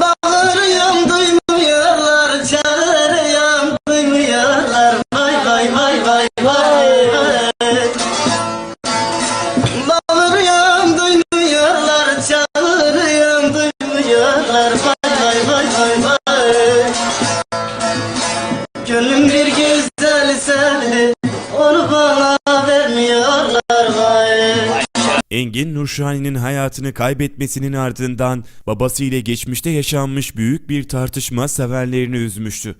Bağırıyorum duymuyorlar, çağırıyorum duymuyorlar. Vay vay vay vay vay. Bağırıyorum duymuyorlar, çağırıyorum duymuyorlar. Engin Nurşani'nin hayatını kaybetmesinin ardından babasıyla geçmişte yaşanmış büyük bir tartışma severlerini üzmüştü.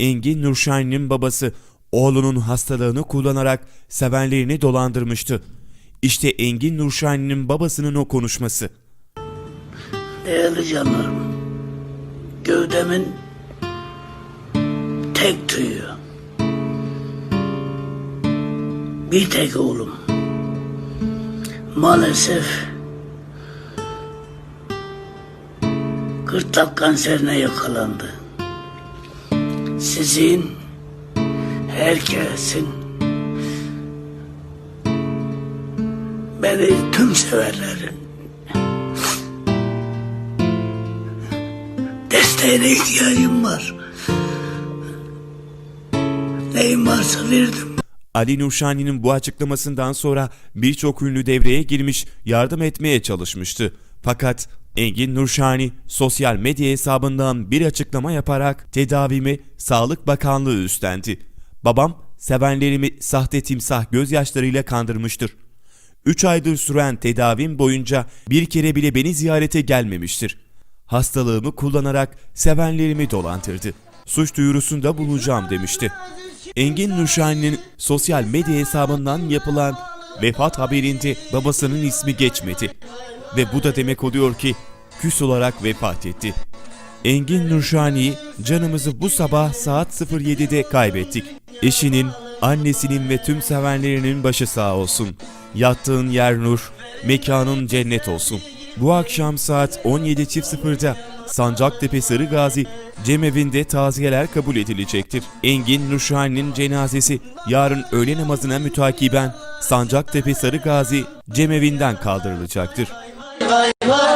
Engin Nurşani'nin babası oğlunun hastalığını kullanarak sevenlerini dolandırmıştı. İşte Engin Nurşani'nin babasının o konuşması. Değerli canlarım, gövdemin tek tüyü, bir tek oğlum. Maalesef gırtlak kanserine yakalandı. Sizin, herkesin, beni tüm severlerin Desteğine ihtiyacım var. Neyim varsa verdim. Ali Nurşani'nin bu açıklamasından sonra birçok ünlü devreye girmiş, yardım etmeye çalışmıştı. Fakat Engin Nurşani sosyal medya hesabından bir açıklama yaparak tedavimi Sağlık Bakanlığı üstlendi. Babam sevenlerimi sahte timsah gözyaşlarıyla kandırmıştır. 3 aydır süren tedavim boyunca bir kere bile beni ziyarete gelmemiştir. Hastalığımı kullanarak sevenlerimi dolandırdı. Suç duyurusunda bulunacağım demişti. Engin Nurşani'nin sosyal medya hesabından yapılan vefat haberinde babasının ismi geçmedi. Ve bu da demek oluyor ki küs olarak vefat etti. Engin Nurşani'yi canımızı bu sabah saat 07'de kaybettik. Eşinin, annesinin ve tüm sevenlerinin başı sağ olsun. Yattığın yer nur, mekanın cennet olsun. Bu akşam saat 17.00'da Sancaktepe Sarı Gazi Cemevinde taziyeler kabul edilecektir. Engin Nurşani'nin cenazesi yarın öğle namazına mütakiben Sancaktepe Sarı Gazi Cemevinden kaldırılacaktır. Vay vay